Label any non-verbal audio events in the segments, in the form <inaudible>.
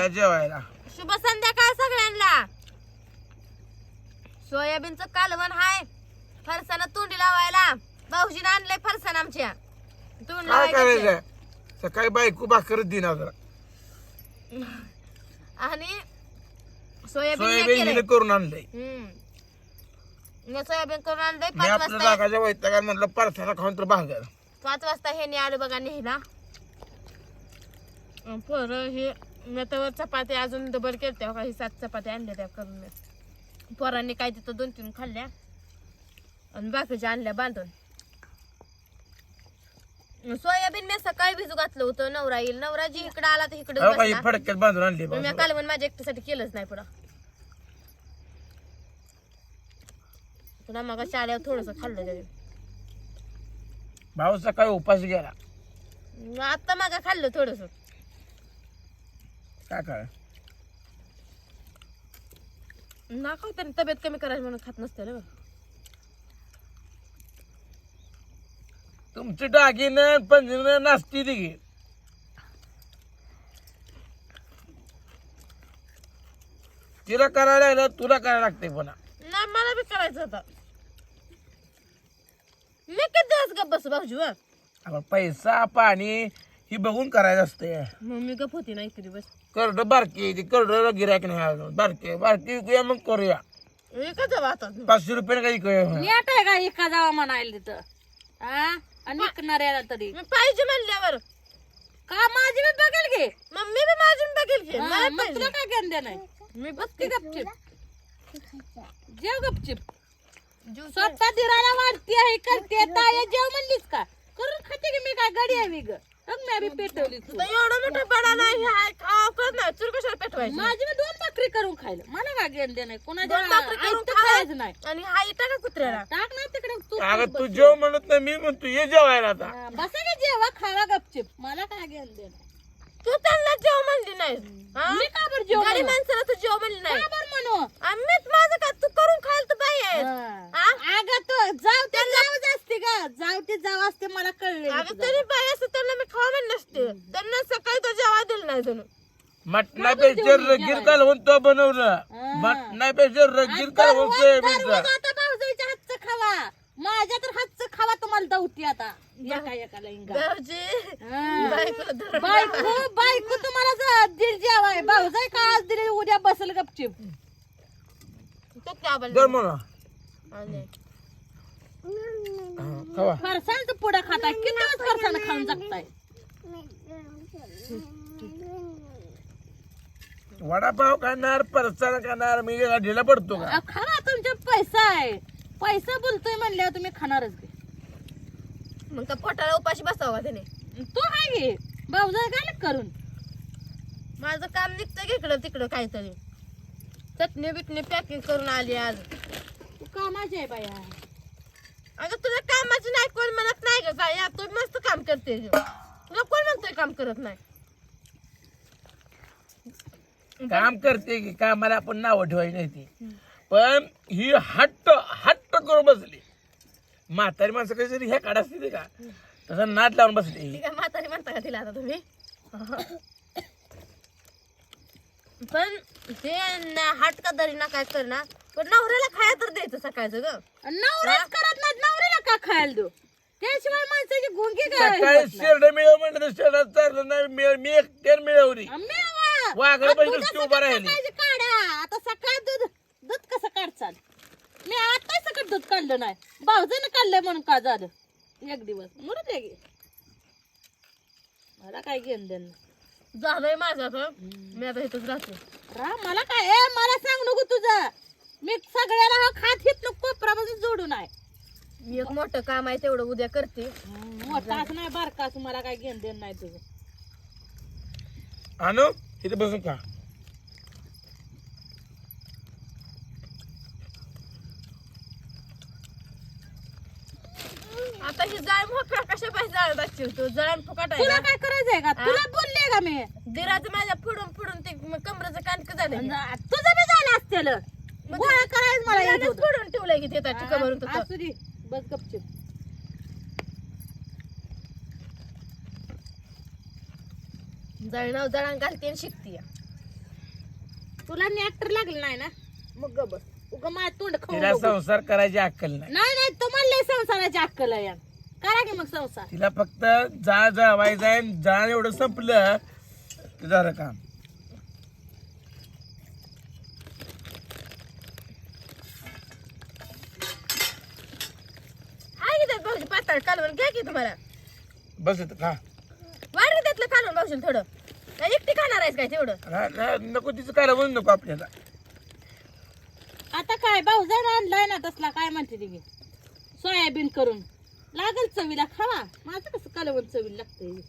या जेवायला. शुभ संध्याकाळ सगळ्यांना. सोयाबीनचं कालवण हाय. फरसाना तोंडी लावायला. भाऊजीने आणलंय फरसाण आमच्या. तोंड काय करायचं? सकाळी बायको भाकरच दिना जरा आणि सोयाबीन केलंय. करून आणलंय. हम्म. मी सोयाबीन करून आणलंय. मी पाच आपल्या वाजता जागाच्या वैतागात म्हटलं परसाला खाऊन तर भागर पाच वाजता हे आलं बघा नेहला. पोरं हे मी तर चपाती अजून डबल केलत्या हो का ही सात चपात्या आणल्या त्या करून मी. पोरांनी काय तिथं दोन तीन खाल्ल्या. आणि बाकीच्या आणल्या बांधून. सोयाबीन मी सकाळी भिजू घातलं होतं नवरा येईल नवरा जी इकडे आला तर इकडे. फडक्यात बांधून आणली मी बाजूला. कालवण माझ्या एकट्यासाठी केलंच नाही पुढं. पुन्हा मग शाळेवर थोडस खाल्लं तरी भाऊ सकाळी उपास गेला. आता मागा खाल्लं थोडस. काय काय ना खाऊ तरी तब्येत कमी करायची म्हणून खात नसते रे बा. तुमची डागीनं पंजरीनं नाचती की. तिला करायला लागलं तुला करायला लागते पुन्हा नाही मला बी करायचं होतं मी किती दिवस गप बस भाऊजी आपण पैसा पाणी ही बघून करायचं असते मग मी गप होती ना इकडे बस. करड बारकी ती करड गिरायक नाही अजून बारकी बारकी विकूया मग करूया. एकच आता. पाचशे रुपये काही नेट आहे का एका जावा म्हणायला तिथं? हा? आणि विकणाऱ्याला तरी. मी पाहिजे म्हणल्यावर. का माझी मी बघेल घे मग मी बी माझून बघेल की. मला मग तुला पाहिजे काय घेण नाही मी बघते. गपचिप. जेव गपचिप. स्वतः दिराला वाढती आहे करते. ताया जेव म्हणलीस का? करून खाते की मी काय? गडी आहे मी ग. मी पेटवली तू. एवढं मोठं पडा नाही हाय खाव करत नाही? चुर कशाला पेटवायची? माझी मी दोन भाकरी करून खायला. मला काय घेण दे नाही कोणाच्या दोन भाकरी करून आयतं खा. खायचं नाही. आणि हा इटा का कुत्र्याला? टाक ना तिकडे तू अगं तू जेव म्हणत नाही मी म्हणतो ये जेवायला आता. हा, बसा की जेवा खावा गपचिप. मला काय घेण दे नाही तू त्यांना जेव म्हणली नाही? मी का बरं जेव गरीब म्हणू? माणसाला तू जेव म्हणली नाही. का बरं म्हणू? आम्हीच माझं काय तू करून खायला तर बाई आहेस. हा. हा? अगं तू जाऊ ते जाऊच असते का जाऊ ते जाऊ असते मला कळले अगं तरी बाई असं त्यांना मी त्यांना सकाळी तो जेवा दिलं नाही जणू मटणापेक्षा रगीर कालवून तो बनवलं. मटणापेक्षा रगीर कालवून सोयाबीनचा आता भाऊजाईच्या हातचं खावा. माझ्या तर हातचं खावा तुम्हाला दौती आता. एका एकाला इंगा. भाऊजी हा. बायको धरून बायको बायको तुम्हाला ज- दिल जेवाय. भाऊजाई का आज दिली उद्या बसल गपचिप? तो क्या बोलला? जर म्हणा. आणि? हा, खावा. फरसाणचं पुढं खाताय. किती फरसाण खाऊन जगताय? वडापाव खाणार परसाला खाणार मी ढिला पडतो का? अहो, खावा तुमच्या पैसा आहे. पैसा बोलतोय म्हणल्यावर तुम्ही खाणारच की. मग त्या पोटाला उपाशी बसावा त्याने? तू आहे घे भाऊजाई काय करून. माझं काम निघतं की इकडं तिकडं काहीतरी? चटणी बिटणी पॅकिंग करून आली आज. तू कामाची आहे बाया. अगं तुझ्या कामाची नाही कोण म्हणत नाही ग बाया तू मस्त काम करते कोण म्हणतोय काम करत नाही. काम करते की कामाला आपण नावं ठेवायची नाही ती. पण ही हट्ट हट्ट करून बसली. म्हातारी माणसं कशी तरी ह्या काढ असते का? तसा नाद लावून बसली म्हातारी म्हणता का तिला आता तुम्ही? <laughs> पण ते न- हाट का दरी ना काय करणार? पण नवऱ्याला खाया तर द्यायचं सकाळचं ग. नवराच करत नाहीत नवऱ्याला का खायला देऊ? त्याशिवाय माणसाची गुंगी काय? सकाळी शेरड मिळव म्हणलं तर शेरडात चाललं नाही मिळ- मी एकट्यानं मिळवली. मेवा. वाघाला आ, पाहिजे दुधाचं नुसती उभा राहिली. सकाळची काढा. आता सकाळ दूध दूध कसं काढचाल? मी आता सकाळ दूध काढलं नाही. भाऊजानं काढलंय म्हणून का झालं? एक दिवस. म्हणून ते घे मला काय घेऊन देणं झालंय माझं आता. मी आता इथंच राहते. रा मला काय ए मला सांग नको तुझं मी सगळ्याला हा खात हित कोपरापासून जोडून आहे एक मोठं काम आहे तेवढं उद्या करते. मोठा असं नाही बारका असं मला काय घेऊन देणं नाही तुझं. आणू इथे बसून का आता ही जाळ मोकळा कशा पाहिजे जाळ दाखशील तू जळण फुकट आहे तुला ना? काय करायचंय का? तुला बोलले का मी? दिराचं माझ्या फुडून फुडून ते म- कमरेचं कानक झालं की. तुझं बी झालं असतेल. गोळा करायचं मला येत दिरानेच होतं. फुडून ठेवलंय की ते त्या कमरून असू दे. बस गपचूप. जळण जळण घालते आणि शिकते तुला ऍक्टर लागलं नाही ना? मग ग बस. उगा माझ्या तोंड खाऊ तिला नको. संसार करायची अक्कल नाही. नाही नाही तुम्हाला लय संसाराची अक्कल आहे. यार. करा की मग संसार. तिला फक्त जा जावायचं आहे जा एवढं संपलं की झालं काम हाय की त्यात भाऊजी पातळ कालवण घ्या की तुम्हाला. बस इथं खा त्यातलं कालवण भाऊजी थोडं. काय एकटी खाणार आहेस काय तेवढं? हा, ना- नको तिचं काय म्हणू नको आपल्याला. आता काय भाऊजान आणलाय ना तसला काय म्हणते ती सोयाबीन करून. लागल चवीला खावा. माझं कसं कालवण चवीला लागतंय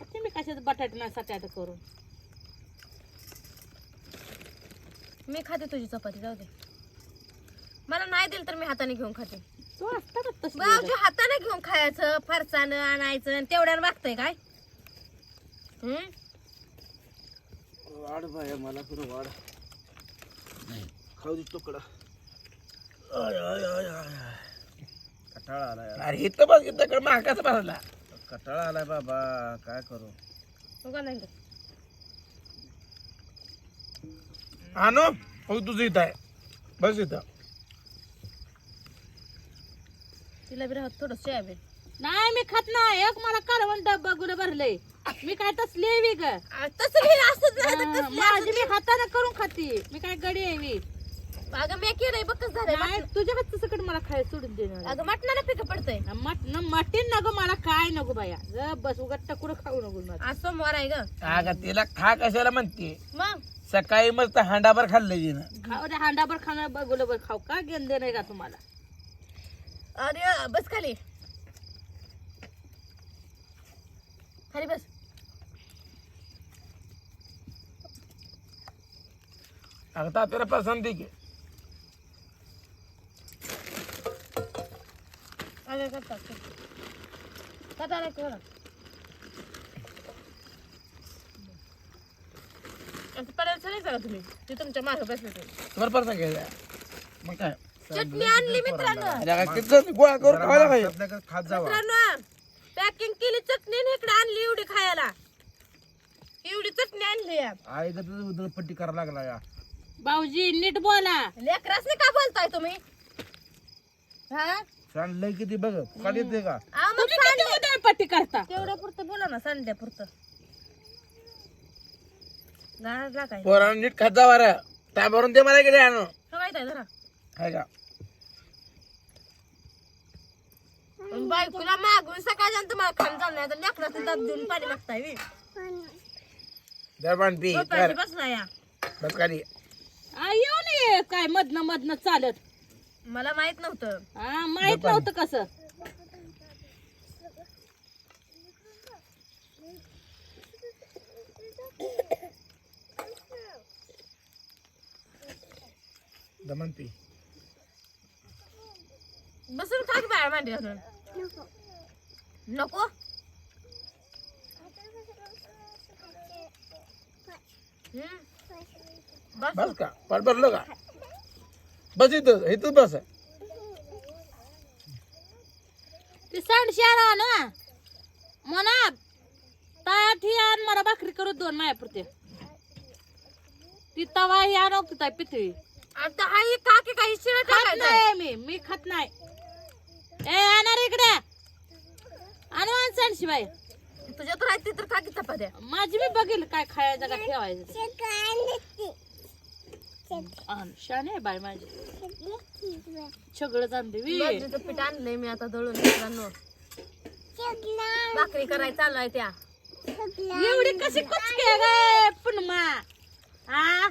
आता मी कशाच बटाटे ना सटाटा करून? मी खाते तुझी चपाती जाऊ दे. मला नाही दिलं तर मी हाताने घेऊन खाते. तू असतात तशी हाताने घेऊन खायचं फरसानं आणायचं आणि तेवढ्यानं वागतंय काय? हम्म? वाढ बाय मला पण वाढ. खाऊ दे तुकडा. कटाळा आलाय. अरे इथं बस इथं महागाचा बसला कटाळा आलाय बाबा काय करू? उगा नाही. आणो. हो तुझं इथं आहे. बस इथं. तिला बी राहत थोडं सोयाबीन नाही मी खात नाही. एक मला कालवण डब्बा गुल भरलंय मी काय तसली आहे ग? तसं हे असंच नाही तर हा, तसलं माझी. मी हाताने करून खाते. मी काय गडी आहे मी? अगं मी केलंय बघ कसं झालंय नाही तुझ्या हातचं सकट मला खाय सोडून देणार अगं मटणाला पिकं पडतंय. मटन नको मला काय नको बाया. ज बस उगा टकुर खाऊ नको मला. आज सोमवार आहे ग. अगं तिला खा कशाला म्हणते? मग? सकाळी मस्त हांडाभर खाल्लं तिनं. खाऊ दे हांडाभर खाणं बघुलं खाऊ. का गेंदे नाही का तुम्हाला? अरे बस खाली. खाली बस. अगं तात्याला पसंत की. अरे करतात कथा नाही कोणा चालायचं का तुम्ही? ते तुमच्या मागे बसले ते तुम्हाला घ्यायचा मग काय? चटणी आणली मित्रांनो. गोळा करून खायला पाहिजे. आपल्याकडे खात जावा. मित्रांनो पॅकिंग केली चटणी आणि इकडे आणली एवढी खायला. एवढी चटणी आणली. या आई उदळपट्टी करायला लागला या. भाऊजी नीट बोला. लेकरासने का बोलताय तुम्ही? हा? सांडलंय किती बघ फुकाट येते का? आ, मग तुम्ही किती उधळपट्टी करता? तेवढ्या पुरतं बोला ना संध्या पुरतं. काय? पोरानं नीट खात जा बरं. त्यावरून ते मला गेले आणू काय जरा. काय का? बायकोला मागून सकाळच्या तुम्हाला खाण चाललं नाही तर लेकराचं दाब देऊन पाणी मागताय बी. जर पण पी झोपायची कर. बस ना या. बस खाली. आ, येऊ नये काय मधनं मधनं चालत. मला माहीत नव्हतं. हा माहीत नव्हतं कसं. दमन पी बसून खा की बाहेर मांडी घालून नको. बस. बस का? पाठ भरलं का? बस इथं इथंच बस ती सांडशी आणा ना? म्हणा ताठी आण मला भाकरी करू दोन मायापुरते ती तवा ही आणव पितळी? आता हा ही काकी काही टाकायचं? नाही मी मी खात नाही. ए आणणार इकडे. आणू आण सांडशी बाई तुझ्या तर चपात्या. माझी मी बघेल काय खायचं का ठेवायचं ते. आण, शाने आहे बाई माझी. सगळं जाणते बाजरीचं पीठ आणलंय मी आता दळून मित्रांनो. भाकरी करायला चाललाय त्या. एवढी कशी कुचके गे पुनमा हा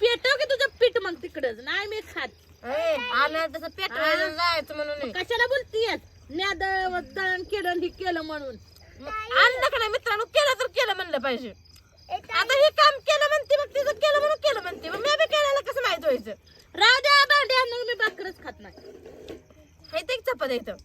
पेटव की तुझं पीठ मग तिकडच. नाही मी खात. आलं तसं पेटवायला जायचं म्हणून. नाही. कशाला बोलतीयस? म्या दळ दळण केलं हे केलं म्हणून. आणलं का नाही मित्रांनो? केलं तर केलं म्हणलं पाहिजे. आता हे काम केलं म्हणते मग तिचं केलं म्हणून केलं म्हणते. मग मी बी केलेलं कसं माहीत व्हायचं? भांड्या मग मी भाकरच खात नाही. हाय ते चपात्या इथं.